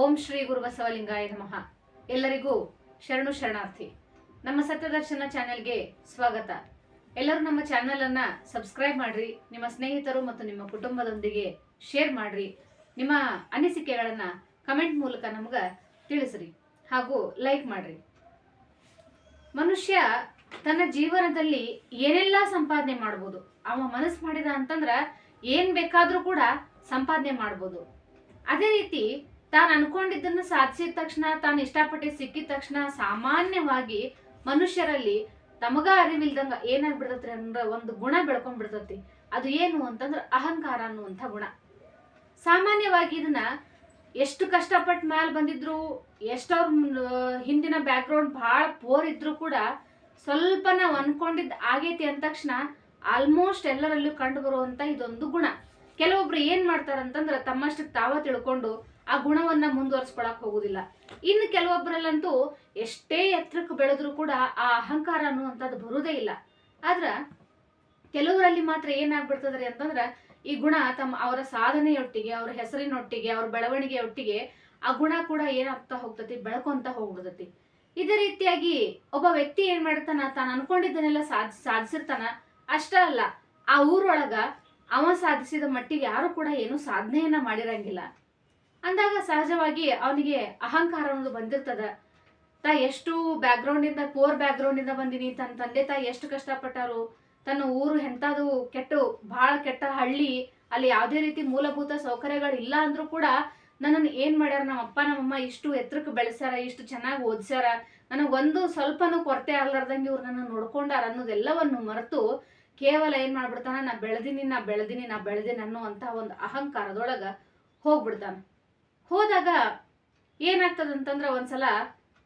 ಓಂ ಶ್ರೀ ಗುರು ಬಸವಲಿಂಗಾಯ ನಮಃ. ಎಲ್ಲರಿಗೂ ಶರಣು ಶರಣಾರ್ಥಿ. ನಮ್ಮ ಸತ್ಯದರ್ಶನ ಚಾನೆಲ್ಗೆ ಸ್ವಾಗತ. ಎಲ್ಲರೂ ನಮ್ಮ ಚಾನೆಲ್ ಅನ್ನ ಸಬ್ಸ್ಕ್ರೈಬ್ ಮಾಡ್ರಿ, ನಿಮ್ಮ ಸ್ನೇಹಿತರು ಮತ್ತು ನಿಮ್ಮ ಕುಟುಂಬದೊಂದಿಗೆ ಶೇರ್ ಮಾಡ್ರಿ, ನಿಮ್ಮ ಅನಿಸಿಕೆಗಳನ್ನ ಕಮೆಂಟ್ ಮೂಲಕ ನಮ್ಗ ತಿಳಿಸ್ರಿ ಹಾಗೂ ಲೈಕ್ ಮಾಡ್ರಿ. ಮನುಷ್ಯ ತನ್ನ ಜೀವನದಲ್ಲಿ ಏನೆಲ್ಲ ಸಂಪಾದನೆ ಮಾಡ್ಬೋದು, ಅವ ಮನಸ್ಸು ಮಾಡಿದ ಅಂತಂದ್ರ ಏನ್ ಬೇಕಾದ್ರೂ ಕೂಡ ಸಂಪಾದನೆ ಮಾಡ್ಬೋದು. ಅದೇ ರೀತಿ ತಾನು ಅನ್ಕೊಂಡಿದ್ದನ್ನ ಸಾಧಿಸಿದ ತಕ್ಷಣ, ತಾನು ಇಷ್ಟಪಟ್ಟು ಸಿಕ್ಕಿದ ತಕ್ಷಣ ಸಾಮಾನ್ಯವಾಗಿ ಮನುಷ್ಯರಲ್ಲಿ ತಮಗ ಅರಿವಿಲ್ದಂಗ ಏನಾಗ್ಬಿಡ್ತೈತ್ರಿ ಅಂದ್ರ ಒಂದು ಗುಣ ಬೆಳ್ಕೊಂಡ್ಬಿಡ್ತತಿ. ಅದು ಏನು ಅಂತಂದ್ರೆ ಅಹಂಕಾರ ಅನ್ನುವಂಥ ಗುಣ. ಸಾಮಾನ್ಯವಾಗಿ ಇದನ್ನ ಎಷ್ಟು ಕಷ್ಟಪಟ್ಟು ಮ್ಯಾಲ ಬಂದಿದ್ರು ಎಷ್ಟವ್ರ ಹಿಂದಿನ ಬ್ಯಾಕ್ಗ್ರೌಂಡ್ ಭಾಳ ಪೋರ್ ಇದ್ರು ಕೂಡ ಸ್ವಲ್ಪ ನಾವು ಅನ್ಕೊಂಡಿದ್ದು ಆಗೈತಿ ಅಂದ ತಕ್ಷಣ ಆಲ್ಮೋಸ್ಟ್ ಎಲ್ಲರಲ್ಲೂ ಕಂಡು ಬರುವಂತ ಇದೊಂದು ಗುಣ. ಕೆಲವೊಬ್ರು ಏನ್ ಮಾಡ್ತಾರಂತಂದ್ರ ತಮ್ಮಷ್ಟಕ್ಕೆ ತಾವ ತಿಳ್ಕೊಂಡು ಆ ಗುಣವನ್ನ ಮುಂದುವರ್ಸ್ಕೊಳಕ್ ಹೋಗುದಿಲ್ಲ. ಇನ್ನು ಕೆಲವೊಬ್ಬರಲ್ಲಂತೂ ಎಷ್ಟೇ ಎತ್ತರಕ್ಕೆ ಬೆಳೆದ್ರು ಕೂಡ ಆ ಅಹಂಕಾರ ಅನ್ನುವಂಥದ್ದು ಬರುವುದೇ ಇಲ್ಲ. ಆದ್ರ ಕೆಲವರಲ್ಲಿ ಮಾತ್ರ ಏನಾಗ್ಬಿಡ್ತದ್ರಿ ಅಂತಂದ್ರ ಈ ಗುಣ ತಮ್ಮ ಅವರ ಸಾಧನೆಯೊಟ್ಟಿಗೆ, ಅವರ ಹೆಸರಿನೊಟ್ಟಿಗೆ, ಅವ್ರ ಬೆಳವಣಿಗೆಯೊಟ್ಟಿಗೆ ಆ ಗುಣ ಕೂಡ ಏನಾಗ್ತಾ ಹೋಗ್ತತಿ, ಬೆಳ್ಕೊಂತ ಹೋಗ್ಬಿಡ್ತತಿ. ಇದೇ ರೀತಿಯಾಗಿ ಒಬ್ಬ ವ್ಯಕ್ತಿ ಏನ್ ಮಾಡ್ತಾನ, ತಾನು ಅನ್ಕೊಂಡಿದ್ದನ್ನೆಲ್ಲ ಸಾಧ್ ಸಾಧಿಸಿರ್ತಾನ. ಅಷ್ಟೇ ಅಲ್ಲ, ಆ ಊರೊಳಗ ಅವ ಸಾಧಿಸಿದ ಮಟ್ಟಿಗೆ ಯಾರು ಕೂಡ ಏನು ಸಾಧನೆಯನ್ನ ಮಾಡಿರಂಗಿಲ್ಲ. ಅಂದಾಗ ಸಹಜವಾಗಿ ಅವನಿಗೆ ಅಹಂಕಾರ ಅನ್ನೋದು ಬಂದಿರ್ತದ. ತಾ ಎಷ್ಟು ಬ್ಯಾಕ್ಗ್ರೌಂಡ್ ಇಂದ ಪೋರ್ ಬ್ಯಾಕ್ಗ್ರೌಂಡ್ ಇಂದ ಬಂದಿನಿ. ತನ್ನ ತಂದೆ ತಾಯಿ ಎಷ್ಟು ಕಷ್ಟಪಟ್ಟರು, ತನ್ನ ಊರು ಎಂತಾದ್ರು ಕೆಟ್ಟು ಬಹಳ ಕೆಟ್ಟ ಹಳ್ಳಿ, ಅಲ್ಲಿ ಯಾವುದೇ ರೀತಿ ಮೂಲಭೂತ ಸೌಕರ್ಯಗಳು ಇಲ್ಲ ಅಂದ್ರೂ ಕೂಡ ನನ್ನನ್ನು ಏನ್ ಮಾಡ್ಯಾರ? ನಮ್ಮ ಅಪ್ಪ ನಮ್ಮಮ್ಮ ಇಷ್ಟು ಎತ್ತರಕ್ಕೆ ಬೆಳೆಸ್ಯಾರ, ಇಷ್ಟು ಚೆನ್ನಾಗಿ ಓದ್ಸ್ಯಾರ. ನನಗೊಂದು ಸ್ವಲ್ಪನೂ ಕೊರತೆ ಆಗ್ಲಾರ್ದಂಗೆ ಇವ್ರು ನನ್ನ ನೋಡ್ಕೊಂಡಾರ ಅನ್ನೋದೆಲ್ಲವನ್ನು ಮರೆತು ಕೇವಲ ಏನ್ ಮಾಡ್ಬಿಡ್ತಾನ? ನಾ ಬೆಳೆದಿನಿ ನಾ ಬೆಳೆದಿನಿ ನಾ ಬೆಳೆದಿನಿ ಅಂತ ಒಂದು ಅಹಂಕಾರದೊಳಗ ಹೋಗ್ಬಿಡ್ತಾನ. ಹೋದಾಗ ಏನಾಗ್ತದಂತಂದ್ರ ಒಂದ್ಸಲ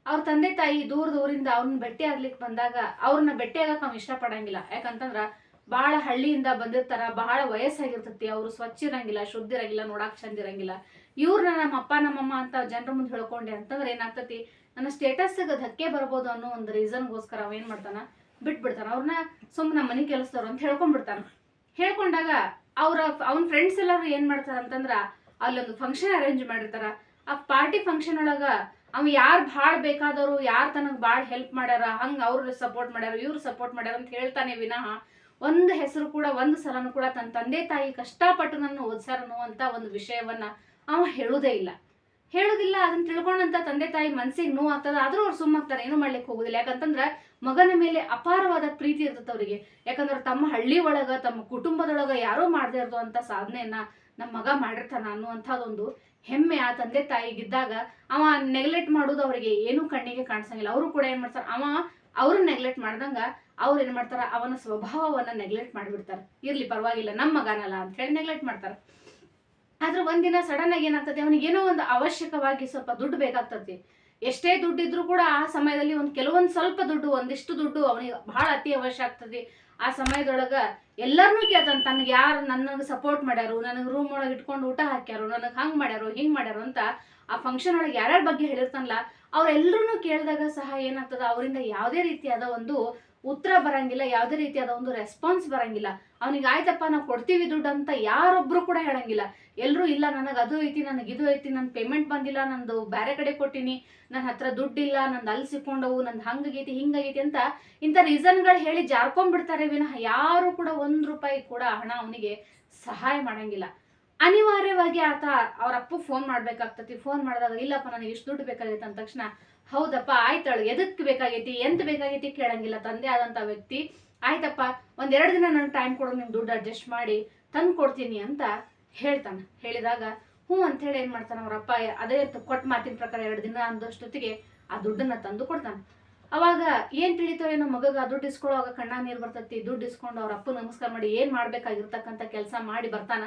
ಅವ್ರ ತಂದೆ ತಾಯಿ ದೂರ ದೂರಿಂದ ಅವ್ರನ್ನ ಭೇಟಿ ಆಗ್ಲಿಕ್ಕೆ ಬಂದಾಗ ಅವ್ರನ್ನ ಭೇಟಿ ಆಗಕ್ಕೆ ಅವ್ನು ಇಷ್ಟಪಡಂಗಿಲ್ಲ. ಯಾಕಂತಂದ್ರ ಬಹಳ ಹಳ್ಳಿಯಿಂದ ಬಂದಿರ್ತಾರ ಬಹಳ ವಯಸ್ಸಾಗಿರ್ತತಿ, ಅವರು ಸ್ವಚ್ಛ ಇರಂಗಿಲ್ಲ, ಶುದ್ಧ ಇರಂಗಿಲ್ಲ, ನೋಡಕ್ ಚಂದ ಇರಂಗಿಲ್ಲ. ಇವ್ರನ್ನ ನಮ್ಮ ಅಪ್ಪ ನಮ್ಮಮ್ಮ ಅಂತ ಜನರ ಮುಂದೆ ಹೇಳ್ಕೊಂಡೆ ಅಂತಂದ್ರೆ ಏನಾಗ್ತತಿ, ನನ್ನ ಸ್ಟೇಟಸ್ ಧಕ್ಕೆ ಬರ್ಬೋದು ಅನ್ನೋ ಒಂದು ರೀಸನ್ಗೋಸ್ಕರ ಅವ ಏನ್ ಮಾಡ್ತಾನ, ಬಿಟ್ಬಿಡ್ತಾನ. ಅವ್ರನ್ನ ಸುಮ್ಮನೆ ಮನೆ ಕೆಲಸದವ್ರು ಅಂತ ಹೇಳ್ಕೊಂಡ್ಬಿಡ್ತಾನ. ಹೇಳ್ಕೊಂಡಾಗ ಅವ್ರ, ಅವ್ನ ಫ್ರೆಂಡ್ಸ್ ಎಲ್ಲರೂ ಏನ್ ಮಾಡ್ತಾರ ಅಂತಂದ್ರ ಅಲ್ಲೊಂದು ಫಂಕ್ಷನ್ ಅರೇಂಜ್ ಮಾಡಿರ್ತಾರ. ಆ ಪಾರ್ಟಿ ಫಂಕ್ಷನ್ ಒಳಗ ಅವ್ ಯಾರು ಭಾಳ ಬೇಕಾದವರು, ಯಾರು ತನಗೆ ಭಾಳ ಹೆಲ್ಪ್ ಮಾಡ್ಯಾರ, ಹಂಗ ಅವ್ರು ಸಪೋರ್ಟ್ ಮಾಡ್ಯಾರ, ಇವ್ರು ಸಪೋರ್ಟ್ ಮಾಡ್ಯಾರ ಅಂತ ಹೇಳ್ತಾನೆ ವಿನಃ ಒಂದು ಹೆಸರು ಕೂಡ, ಒಂದು ಸಲನು ಕೂಡ ತನ್ನ ತಂದೆ ತಾಯಿ ಕಷ್ಟಪಟ್ಟು ನನ್ನ ಓದ್ಸಾರ ಅಂತ ಒಂದು ವಿಷಯವನ್ನ ಅವ ಹೇಳುವುದೇ ಇಲ್ಲ. ಹೇಳುದಿಲ್ಲ ಅದನ್ನ ತಿಳ್ಕೊಂಡಂತ ತಂದೆ ತಾಯಿ ಮನ್ಸಿಗೆ ನೋವು ಆಗ್ತದ, ಆದ್ರೂ ಅವ್ರು ಸುಮ್ಮಾಗ್ತಾರೆ, ಏನು ಮಾಡ್ಲಿಕ್ಕೆ ಹೋಗುದಿಲ್ಲ. ಯಾಕಂತಂದ್ರ ಮಗನ ಮೇಲೆ ಅಪಾರವಾದ ಪ್ರೀತಿ ಇರ್ತದೆ ಅವರಿಗೆ. ಯಾಕಂದ್ರೆ ತಮ್ಮ ಹಳ್ಳಿ ಒಳಗ, ತಮ್ಮ ಕುಟುಂಬದೊಳಗ ಯಾರೋ ಮಾಡದೇ ಇರೋದು ಅಂತ ಸಾಧನೆಯನ್ನ ನಮ್ಮ ಮಗ ಮಾಡಿರ್ತಾನ ಅನ್ನುವಂಥದ್ದೊಂದು ಹೆಮ್ಮೆ ಆ ತಂದೆ ತಾಯಿಗಿದ್ದಾಗ ಅವ ನೆಗ್ಲೆಕ್ಟ್ ಮಾಡೋದು ಅವರಿಗೆ ಏನು ಕಣ್ಣಿಗೆ ಕಾಣಿಸಂಗಿಲ್ಲ. ಅವರು ಕೂಡ ಏನ್ ಮಾಡ್ತಾರ, ಅವ ಅವ್ರು ನೆಗ್ಲೆಕ್ಟ್ ಮಾಡ್ದಂಗ ಅವ್ರು ಏನ್ ಮಾಡ್ತಾರ, ಅವನ ಸ್ವಭಾವವನ್ನ ನೆಗ್ಲೆಕ್ಟ್ ಮಾಡಿಬಿಡ್ತಾರ. ಇರ್ಲಿ ಪರವಾಗಿಲ್ಲ ನಮ್ಮ ಮಗನಲ್ಲ ಅಂತ ಹೇಳಿ ನೆಗ್ಲೆಕ್ಟ್ ಮಾಡ್ತಾರ. ಆದ್ರೆ ಒಂದಿನ ಸಡನ್ ಆಗಿ ಏನಾಗ್ತದೆ ಏನೋ ಒಂದು ಅವಶ್ಯಕವಾಗಿ ಸ್ವಲ್ಪ ದುಡ್ಡು ಬೇಕಾಗ್ತದೆ. ಎಷ್ಟೇ ದುಡ್ಡು ಕೂಡ ಆ ಸಮಯದಲ್ಲಿ ಒಂದು ಕೆಲವೊಂದು ಸ್ವಲ್ಪ ದುಡ್ಡು, ಒಂದಿಷ್ಟು ದುಡ್ಡು ಅವನಿಗೆ ಬಹಳ ಅತಿ ಅವಶ್ಯ ಆಗ್ತದೆ. ಆ ಸಮಯದೊಳಗ ಎಲ್ಲರನ್ನೂ ಕೇಳ್ತಾನೆ, ತನಗೆ ಯಾರು ನನಗೆ ಸಪೋರ್ಟ್ ಮಾಡ್ಯಾರು, ನನಗೆ ರೂಮ್ ಒಳಗೆ ಇಟ್ಕೊಂಡು ಊಟ ಹಾಕ್ಯಾರು, ನನಗೆ ಹಂಗೆ ಮಾಡ್ಯಾರು, ಹಿಂಗೆ ಮಾಡ್ಯಾರು ಅಂತ ಆ ಫಂಕ್ಷನ್ ಒಳಗೆ ಯಾರ್ಯಾರ ಬಗ್ಗೆ ಹೇಳಿರ್ತಾನಲ್ಲ ಅವ್ರೆಲ್ಲರೂ ಕೇಳಿದಾಗ ಸಹ ಏನಾಗ್ತದ, ಅವರಿಂದ ಯಾವುದೇ ರೀತಿಯಾದ ಒಂದು ಉತ್ತರ ಬರಂಗಿಲ್ಲ, ಯಾವುದೇ ರೀತಿಯಾದ ಒಂದು ರೆಸ್ಪಾನ್ಸ್ ಬರಂಗಿಲ್ಲ. ಅವನಿಗೆ ಆಯ್ತಪ್ಪ, ನಾವು ಕೊಡ್ತೀವಿ ದುಡ್ಡು ಅಂತ ಯಾರೊಬ್ರು ಕೂಡ ಹೇಳಂಗಿಲ್ಲ. ಎಲ್ಲರೂ ಇಲ್ಲ, ನನಗೆ ಅದು ಐತಿ, ನನಗೆ ಇದು ಐತಿ ನನ್ನ ಪೇಮೆಂಟ್ ಬಂದಿಲ್ಲ, ನಂದು ಬೇರೆ ಕಡೆ ಕೊಟ್ಟಿನಿ ನನ್ನ ಹತ್ರ ದುಡ್ಡಿಲ್ಲ, ನಂದು ಅಲ್ಲಿ ಸಿಕ್ಕೊಂಡವು, ನಂದು ಹಂಗಾಗೈತಿ ಹಿಂಗಾಗೈತಿ ಅಂತ ಇಂಥ ರೀಸನ್ಗಳು ಹೇಳಿ ಜಾರ್ಕೊಂಡ್ಬಿಡ್ತಾರೆ ವಿನಃ ಯಾರು ಕೂಡ ಒಂದು ರೂಪಾಯಿ ಕೂಡ ಹಣ ಅವನಿಗೆ ಸಹಾಯ ಮಾಡಂಗಿಲ್ಲ. ಅನಿವಾರ್ಯವಾಗಿ ಆತ ಅವ್ರ ಅಪ್ಪ ಫೋನ್ ಮಾಡ್ಬೇಕಾಗ್ತತಿ. ಫೋನ್ ಮಾಡಿದಾಗ, ಇಲ್ಲಪ್ಪ, ನನಗೆ ಇಷ್ಟು ದುಡ್ಡು ಬೇಕಾಗೈತೆ ಅಂದ ತಕ್ಷಣ ಹೌದಪ್ಪ, ಆಯ್ತಾಳು ಎದಕ್ಕೆ ಬೇಕಾಗೈತಿ, ಎಂತ ಬೇಕಾಗೈತಿ ಕೇಳಂಗಿಲ್ಲ. ತಂದೆ ಆದಂತ ವ್ಯಕ್ತಿ, ಆಯ್ತಪ್ಪ, ಒಂದೆರಡು ದಿನ ನನಗೆ ಟೈಮ್ ಕೊಡು, ನಿಮ್ ದುಡ್ಡು ಅಡ್ಜಸ್ಟ್ ಮಾಡಿ, ತಂದು ಕೊಡ್ತೀನಿ ಅಂತ ಹೇಳ್ತಾನೆ. ಹೇಳಿದಾಗ, ಹ್ಞೂ ಅಂತ ಹೇಳಿ ಏನ್ ಮಾಡ್ತಾನೆ ಅವ್ರಪ್ಪ ಅದೇ ಕೊಟ್ಟ ಮಾತಿನ ಪ್ರಕಾರ ಎರಡು ದಿನ ಅಂದಷ್ಟೊತ್ತಿಗೆ ಆ ದುಡ್ಡನ್ನ ತಂದು ಕೊಡ್ತಾನೆ. ಅವಾಗ ಏನು ತಿಳಿತೋ ಏನೋ ಮಗಗ, ದುಡ್ಡು ಇಸ್ಕೊಳ್ಳೋವಾಗ ಕಣ್ಣ ನೀರು ಬರ್ತತಿ, ದುಡ್ಡು ಇಸ್ಕೊಂಡು ಅವ್ರ ಅಪ್ಪ ನಮಸ್ಕಾರ ಮಾಡಿ, ಏನು ಮಾಡ್ಬೇಕಾಗಿರ್ತಕ್ಕಂಥ ಕೆಲಸ ಮಾಡಿ ಬರ್ತಾನ.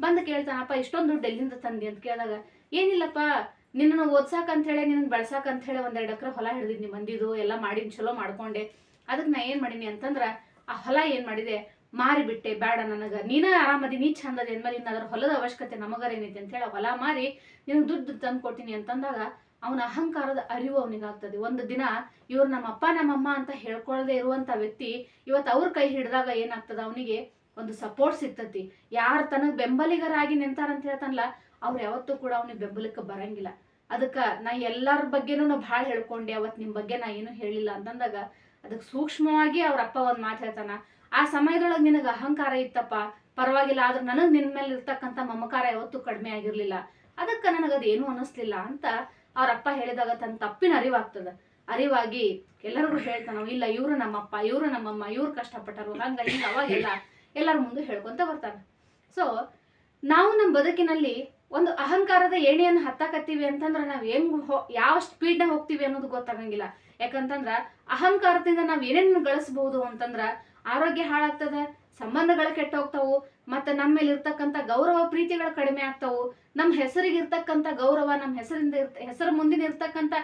ಬಂದು ಕೇಳ್ತಾನಪ್ಪ, ಇಷ್ಟೊಂದು ದುಡ್ಡು ಎಲ್ಲಿಂದ ತಂದಿ? ಅಂತ ಕೇಳಿದಾಗ, ಏನಿಲ್ಲಪ್ಪ ನಿನ್ನನ್ನು ಹೇಳಿ ನಿನ್ನ ಬೆಳ್ಸಾಕ್ ಅಂತ ಹೇಳಿ ಒಂದೆರಡು ಎಕರೆ ಹೊಲ ಹಿಡಿದಿದ್ನಿ ಬಂದಿದ್ದು ಎಲ್ಲ ಮಾಡಿನ ಚಲೋ ಮಾಡ್ಕೊಂಡೆ. ಅದಕ್ಕೆ ನಾ ಏನ್ ಮಾಡೀನಿ ಅಂತಂದ್ರ, ಆ ಹೊಲ ಏನ್ ಮಾಡಿದೆ? ಮಾರಿಬಿಟ್ಟೆ ಬೇಡ ನನಗ. ನೀನ ಆರಾಮದಿ, ನೀ ಚಂದದಿ ಅಂದ್ಮೇಲೆ ಇನ್ನು ಅದ್ರ ಹೊಲದ ಅವಶ್ಯಕತೆ ನಮಗರ ಏನೈತಿ ಅಂತ ಹೇಳಿ ಆ ಹೊಲ ಮಾರಿ, ನಿನಗೆ ದುಡ್ಡು ತಂದು ಕೊಟ್ಟಿನಿ ಅಂತಂದಾಗ, ಅವನ ಅಹಂಕಾರದ ಅರಿವು ಅವನಿಗಾಗ್ತದೆ. ಒಂದು ದಿನ ಇವ್ರು ನಮ್ಮ ಅಪ್ಪ ನಮ್ಮಮ್ಮ ಅಂತ ಹೇಳ್ಕೊಳ್ಳದೆ ಇರುವಂತ ವ್ಯಕ್ತಿ ಇವತ್ತು ಅವ್ರ ಕೈ ಹಿಡಿದಾಗ ಏನಾಗ್ತದ? ಅವನಿಗೆ ಒಂದು ಸಪೋರ್ಟ್ ಸಿಗ್ತತಿ. ಯಾರು ತನಗ್ ಬೆಂಬಲಿಗರಾಗಿ ನಿಂತಾರಂತ ಹೇಳ್ತಾನಲ್ಲ ಅವ್ರು ಯಾವತ್ತೂ ಕೂಡ ಅವನಿಗೆ ಬೆಂಬಲಕ್ಕೆ ಬರಂಗಿಲ್ಲ. ಅದಕ್ಕೆ ನಾ ಎಲ್ಲರ ಬಗ್ಗೆನೂ ನಾ ಭಾಳ ಹೇಳ್ಕೊಂಡೆ ಅವತ್ತು ನಿಮ್ಮ ಬಗ್ಗೆ ನಾ ಏನು ಹೇಳಿಲ್ಲ ಅಂತಂದಾಗ ಅದಕ್ಕೆ ಸೂಕ್ಷ್ಮವಾಗಿ ಅವ್ರ ಅಪ್ಪ ಒಂದು ಮಾತು ಹೇಳ್ತಾನ, ಆ ಸಮಯದೊಳಗೆ ನಿನಗೆ ಅಹಂಕಾರ ಇತ್ತಪ್ಪ, ಪರವಾಗಿಲ್ಲ, ಆದ್ರೆ ನನಗೆ ನಿನ್ನ ಮೇಲೆ ಇರ್ತಕ್ಕಂಥ ಮಮಕಾರ ಯಾವತ್ತೂ ಕಡಿಮೆ ಆಗಿರಲಿಲ್ಲ. ಅದಕ್ಕೆ ನನಗದು ಏನೂ ಅನ್ನಿಸ್ಲಿಲ್ಲ ಅಂತ ಅವ್ರ ಅಪ್ಪ ಹೇಳಿದಾಗ ತನ್ನ ತಪ್ಪಿನ ಅರಿವಾಗ್ತದ. ಅರಿವಾಗಿ ಎಲ್ಲರಿಗೂ ಹೇಳ್ತಾನ ಇಲ್ಲ, ಇವರು ನಮ್ಮಪ್ಪ, ಇವರು ನಮ್ಮಮ್ಮ, ಇವ್ರು ಕಷ್ಟಪಟ್ಟರು ಹಂಗ ಹಿಂಗ ಅವಾಗೆಲ್ಲ ಎಲ್ಲರ ಮುಂದೆ ಹೇಳ್ಕೊಂತ ಬರ್ತಾನೆ ಸೊ ನಾವು ನಮ್ಮ ಬದುಕಿನಲ್ಲಿ ಒಂದು ಅಹಂಕಾರದ ಏಣಿಯನ್ನು ಹತ್ತಾಕತ್ತೀವಿ ಅಂತಂದ್ರೆ ನಾವು ಹೆಂಗ್ ಹೋ, ಯಾವ ಸ್ಪೀಡ್ನಾಗ ಹೋಗ್ತೀವಿ ಅನ್ನೋದು ಗೊತ್ತಾಗಂಗಿಲ್ಲ. ಯಾಕಂತಂದ್ರ ಅಹಂಕಾರದಿಂದ ನಾವು ಏನೇನು ಗಳಿಸ್ಬಹುದು ಅಂತಂದ್ರ ಆರೋಗ್ಯ ಹಾಳಾಗ್ತದ, ಸಂಬಂಧಗಳು ಕೆಟ್ಟ ಹೋಗ್ತಾವು ಮತ್ತೆ ನಮ್ಮ ಮೇಲೆ ಇರ್ತಕ್ಕಂಥ ಗೌರವ ಪ್ರೀತಿಗಳು ಕಡಿಮೆ ಆಗ್ತಾವು ನಮ್ಮ ಹೆಸರಿಗೆ ಇರ್ತಕ್ಕಂಥ ಗೌರವ ನಮ್ಮ ಹೆಸರಿಂದ ಇರ್ತ, ಹೆಸರು ಮುಂದಿನ ಇರ್ತಕ್ಕಂಥ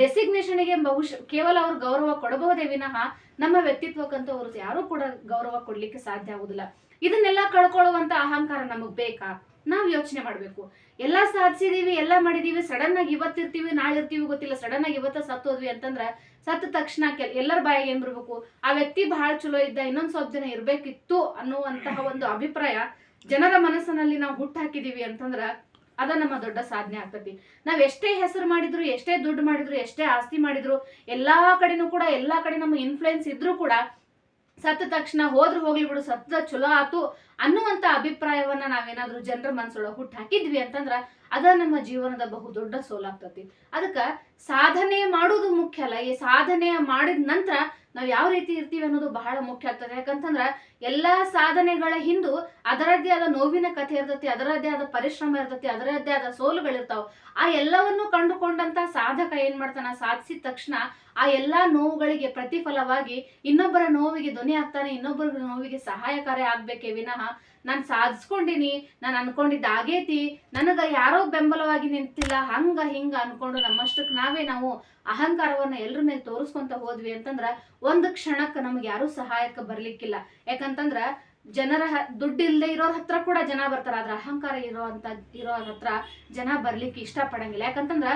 ಡೆಸಿಗ್ನೇಷನ್ಗೆ ಬಹುಶಃ, ಕೇವಲ ಅವ್ರು ಗೌರವ ಕೊಡಬಹುದೇ ವಿನಃ ನಮ್ಮ ವ್ಯಕ್ತಿತ್ವಕ್ಕಂತೂ ಅವ್ರದ್ದು ಯಾರು ಕೂಡ ಗೌರವ ಕೊಡ್ಲಿಕ್ಕೆ ಸಾಧ್ಯ ಆಗುದಿಲ್ಲ. ಇದನ್ನೆಲ್ಲ ಕಳ್ಕೊಳ್ಳುವಂತ ಅಹಂಕಾರ ನಮಗ್ ಬೇಕಾ? ನಾವ್ ಯೋಚನೆ ಮಾಡಬೇಕು. ಎಲ್ಲಾ ಸಾಧಿಸಿದೀವಿ, ಎಲ್ಲ ಮಾಡಿದೀವಿ ಸಡನ್ ಆಗಿ ಇವತ್ತಿರ್ತೀವಿ ನಾಳೆ ಇರ್ತೀವಿ ಗೊತ್ತಿಲ್ಲ. ಸಡನ್ ಆಗಿ ಇವತ್ತ ಸತ್ತೋದ್ವಿ ಅಂತಂದ್ರ ಸತ್ತ ತಕ್ಷಣ ಎಲ್ಲರ ಬಾಯಿಗೆ ಏನ್ ಬರ್ಬೇಕು? ಆ ವ್ಯಕ್ತಿ ಬಹಳ ಚಲೋ ಇದ್ದ, ಇನ್ನೊಂದ್ ಸ್ವಲ್ಪ ಜನ ಇರ್ಬೇಕಿತ್ತು ಅನ್ನುವಂತಹ ಒಂದು ಅಭಿಪ್ರಾಯ ಜನರ ಮನಸ್ಸಿನಲ್ಲಿ ನಾವು ಹುಟ್ಟು ಹಾಕಿದೀವಿ ಅಂತಂದ್ರ ಅದ ನಮ್ಮ ದೊಡ್ಡ ಸಾಧನೆ ಆಗ್ತತಿ. ನಾವ್ ಎಷ್ಟೇ ಹೆಸರು ಮಾಡಿದ್ರು, ಎಷ್ಟೇ ದುಡ್ಡು ಮಾಡಿದ್ರು, ಎಷ್ಟೇ ಆಸ್ತಿ ಮಾಡಿದ್ರು, ಎಲ್ಲಾ ಕಡೆನೂ ಕೂಡ, ಎಲ್ಲಾ ಕಡೆ ನಮ್ಮ ಇನ್ಫ್ಲುಯೆನ್ಸ್ ಇದ್ರೂ ಕೂಡ ಸತ್ತ ತಕ್ಷಣ ಹೋದ್ರು ಹೋಗ್ಲಿ ಬಿಡು, ಸತ್ತ ಚಲೋ ಆತು ಅನ್ನುವಂತ ಅಭಿಪ್ರಾಯವನ್ನ ನಾವೇನಾದ್ರೂ ಜನರ ಮನಸ್ಸೊಳಗೆ ಹುಟ್ಟು ಹಾಕಿದ್ವಿ ಅಂತಂದ್ರ ಅದ ನಮ್ಮ ಜೀವನದ ಬಹು ದೊಡ್ಡ ಸೋಲಾಗ್ತತಿ. ಅದಕ್ಕ ಸಾಧನೆ ಮಾಡೋದು ಮುಖ್ಯ ಅಲ್ಲ. ಈ ಸಾಧನೆ ಮಾಡಿದ ನಂತರ ನಾವು ಯಾವ ರೀತಿ ಇರ್ತೀವಿ ಅನ್ನೋದು ಬಹಳ ಮುಖ್ಯ ಆಗ್ತದೆ. ಯಾಕಂತಂದ್ರ ಎಲ್ಲಾ ಸಾಧನೆಗಳ ಹಿಂದು ಅದರದ್ದೇ ಆದ ನೋವಿನ ಕಥೆ ಇರ್ತತಿ, ಅದರದ್ದೇ ಆದ ಪರಿಶ್ರಮ ಇರ್ತತಿ, ಅದರದ್ದೇ ಆದ ಸೋಲುಗಳಿರ್ತಾವ ಆ ಎಲ್ಲವನ್ನು ಕಂಡುಕೊಂಡಂತ ಸಾಧಕ ಏನ್ ಮಾಡ್ತಾನ? ಸಾಧಿಸಿದ ತಕ್ಷಣ ಆ ಎಲ್ಲಾ ನೋವುಗಳಿಗೆ ಪ್ರತಿಫಲವಾಗಿ ಇನ್ನೊಬ್ಬರ ನೋವಿಗೆ ಧ್ವನಿ ಆಗ್ತಾನೆ ಇನ್ನೊಬ್ಬರ ನೋವಿಗೆ ಸಹಾಯಕಾರಿ ಆಗ್ಬೇಕೇ ವಿನಃ ನಾನು ಸಾಧಿಸ್ಕೊಂಡಿನಿ, ನಾನು ಅನ್ಕೊಂಡಿದ್ದ ಆಗೇತಿ ನನಗ ಯಾರೋ ಬೆಂಬಲವಾಗಿ ನಿಂತಿಲ್ಲ, ಹಂಗ ಹಿಂಗ ಅನ್ಕೊಂಡು ನಮ್ಮಷ್ಟಕ್ಕೆ ನಾವೇ ನಾವು ಅಹಂಕಾರವನ್ನ ಎಲ್ರ ಮೇಲೆ ತೋರಿಸ್ಕೊಂತ ಹೋದ್ವಿ ಅಂತಂದ್ರ ಒಂದು ಕ್ಷಣಕ್ಕೆ ನಮ್ಗೆ ಯಾರೂ ಸಹಾಯಕ್ಕೆ ಬರ್ಲಿಕ್ಕಿಲ್ಲ. ಯಾಕಂತಂದ್ರ ಜನರ ದುಡ್ಡು ಇಲ್ಲದೆ ಇರೋರ್ ಹತ್ರ ಕೂಡ ಜನ ಬರ್ತಾರೆ, ಆದ್ರೆ ಅಹಂಕಾರ ಇರೋ ಅಂತ ಇರೋರ್ ಹತ್ರ ಜನ ಬರ್ಲಿಕ್ಕೆ ಇಷ್ಟಪಡಂಗಿಲ್ಲ. ಯಾಕಂತಂದ್ರ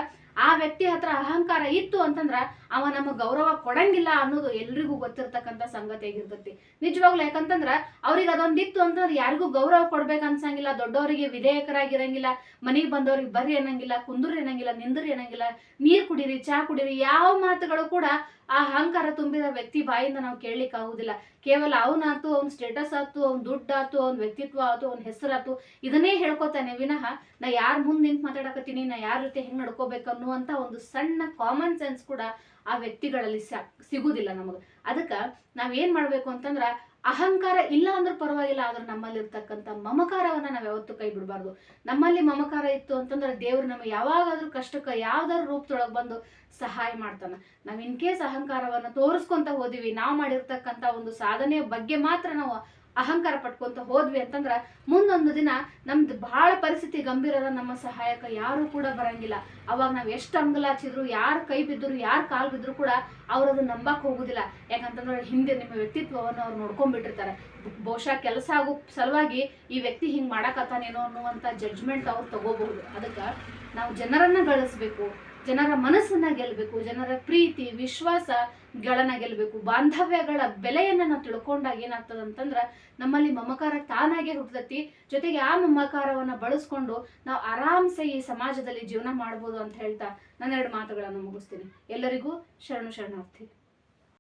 ಆ ವ್ಯಕ್ತಿ ಹತ್ರ ಅಹಂಕಾರ ಇತ್ತು ಅಂತಂದ್ರ ಅವ ನಮಗೆ ಗೌರವ ಕೊಡಂಗಿಲ್ಲ ಅನ್ನೋದು ಎಲ್ರಿಗೂ ಗೊತ್ತಿರ್ತಕ್ಕಂಥ ಸಂಗತಿ ಆಗಿರ್ತೈತಿ. ನಿಜವಾಗ್ಲು ಯಾಕಂತಂದ್ರ ಅವ್ರಿಗೆ ಅದೊಂದಿತ್ತು ಅಂತಂದ್ರೆ ಯಾರಿಗೂ ಗೌರವ ಕೊಡ್ಬೇಕು ಅನ್ಸಂಗಿಲ್ಲ, ದೊಡ್ಡವರಿಗೆ ವಿಧೇಯಕರಾಗಿರಂಗಿಲ್ಲ, ಮನೆಗೆ ಬಂದವ್ರಿಗೆ ಬರ್ರಿ ಅನ್ನಂಗಿಲ್ಲ, ಕುಂದ್ರ ಅನ್ನಂಗಿಲ್ಲ, ನಿಂದ್ರಿ ಅನ್ನಂಗಿಲ್ಲ, ನೀರ್ ಕುಡೀರಿ, ಚಾ ಕುಡೀರಿ, ಯಾವ ಮಾತುಗಳು ಕೂಡ ಆ ಅಹಂಕಾರ ತುಂಬಿದ ವ್ಯಕ್ತಿ ಬಾಯಿಂದ ನಾವು ಕೇಳಲಿಕ್ಕೆ ಆಗುದಿಲ್ಲ. ಕೇವಲ ಅವನಾತು ಅವ್ನ ಸ್ಟೇಟಸ್ ಆತು, ಅವ್ನ ದುಡ್ಡು ಆತು, ಅವ್ನ ವ್ಯಕ್ತಿತ್ವ ಆತು, ಅವ್ನ ಹೆಸರಾತು ಇದನ್ನೇ ಹೇಳ್ಕೊತಾನೆ. ವಿನಃ ನಾ ಯಾರ ಮುಂದೆ ನಿಂತು ಮಾತಾಡಕತ್ತೀನಿ, ನಾ ಯಾರ ಜೊತೆ ಹೆಂಗ್ ನಡ್ಕೋಬೇಕು ಅನ್ನುವಂತ ಒಂದು ಸಣ್ಣ ಕಾಮನ್ ಸೆನ್ಸ್ ಕೂಡ ಆ ವ್ಯಕ್ತಿಗಳಲ್ಲಿ ಸ- ಸಿಗುದಿಲ್ಲ ನಮಗೆ. ಅದಕ್ಕ ನಾವ್ ಮಾಡಬೇಕು ಅಂತಂದ್ರ ಅಹಂಕಾರ ಇಲ್ಲ ಅಂದ್ರೆ ಪರವಾಗಿಲ್ಲ, ಆದ್ರೆ ನಮ್ಮಲ್ಲಿ ಇರ್ತಕ್ಕಂಥ ಮಮಕಾರವನ್ನ ನಾವು ಯಾವತ್ತೂ ಕೈ ಬಿಡಬಾರ್ದು. ನಮ್ಮಲ್ಲಿ ಮಮಕಾರ ಇತ್ತು ಅಂತಂದ್ರೆ ದೇವ್ರು ನಮಗೆ ಯಾವಾಗಾದ್ರೂ ಕಷ್ಟಕ್ಕೆ ಯಾವ್ದಾದ್ರು ರೂಪದೊಳಗೆ ಬಂದು ಸಹಾಯ ಮಾಡ್ತಾನ. ನಾವು ಇನ್ ಕೇಸ್ ಅಹಂಕಾರವನ್ನ ತೋರಿಸ್ಕೊಂತ ಹೋದಿವಿ, ನಾವು ಮಾಡಿರ್ತಕ್ಕಂಥ ಒಂದು ಸಾಧನೆಯ ಬಗ್ಗೆ ಮಾತ್ರ ನಾವು ಅಹಂಕಾರ ಪಟ್ಕೊಂತ ಹೋದ್ವಿ ಅಂತಂದ್ರ ಮುಂದೊಂದು ದಿನ ನಮ್ದು ಬಹಳ ಪರಿಸ್ಥಿತಿ ಗಂಭೀರದ ನಮ್ಮ ಸಹಾಯಕ ಯಾರು ಕೂಡ ಬರಂಗಿಲ್ಲ. ಅವಾಗ ನಾವ್ ಎಷ್ಟು ಅಂಗಲಾಚಿದ್ರು, ಯಾರ ಕೈ ಬಿದ್ರು ಯಾರು ಕಾಲ್ ಬಿದ್ರು ಕೂಡ ಅವ್ರು ಅದನ್ನ ನಂಬಕ್ ಹೋಗುದಿಲ್ಲ. ಯಾಕಂತಂದ್ರೆ ಹಿಂದೆ ನಿಮ್ಮ ವ್ಯಕ್ತಿತ್ವವನ್ನು ಅವ್ರು ನೋಡ್ಕೊಂಡ್ಬಿಟ್ಟಿರ್ತಾರೆ. ಬಹುಶಃ ಕೆಲಸ ಆಗೋ ಸಲುವಾಗಿ ಈ ವ್ಯಕ್ತಿ ಹಿಂಗ್ ಮಾಡಾಕತ್ತಾನೇನೋ ಅನ್ನುವಂತ ಜಡ್ಜ್ಮೆಂಟ್ ಅವ್ರು ತಗೋಬಹುದು. ಅದಕ್ಕ ನಾವು ಜನರನ್ನ ಗಳಿಸ್ಬೇಕು. ಜನರ ಮನಸ್ಸನ್ನ ಗೆಲ್ಲಬೇಕು ಜನರ ಪ್ರೀತಿ ವಿಶ್ವಾಸಗಳನ್ನ ಗೆಲ್ಲಬೇಕು ಬಾಂಧವ್ಯಗಳ ಬೆಲೆಯನ್ನ ನಾವು ತಿಳ್ಕೊಂಡಾಗ ಏನಾಗ್ತದ ಅಂತಂದ್ರ ನಮ್ಮಲ್ಲಿ ಮಮಕಾರ ತಾನಾಗೆ ಹುಟ್ಟತತಿ ಜೊತೆಗೆ ಆ ಮಮಕಾರವನ್ನ ಬಳಸ್ಕೊಂಡು ನಾವು ಆರಾಮ್ಸೆ ಈ ಸಮಾಜದಲ್ಲಿ ಜೀವನ ಮಾಡ್ಬೋದು ಅಂತ ಹೇಳ್ತಾ ನನ್ನೆರಡು ಮಾತುಗಳನ್ನು ಮುಗಿಸ್ತೀನಿ. ಎಲ್ಲರಿಗೂ ಶರಣು ಶರಣಾರ್ಥಿ.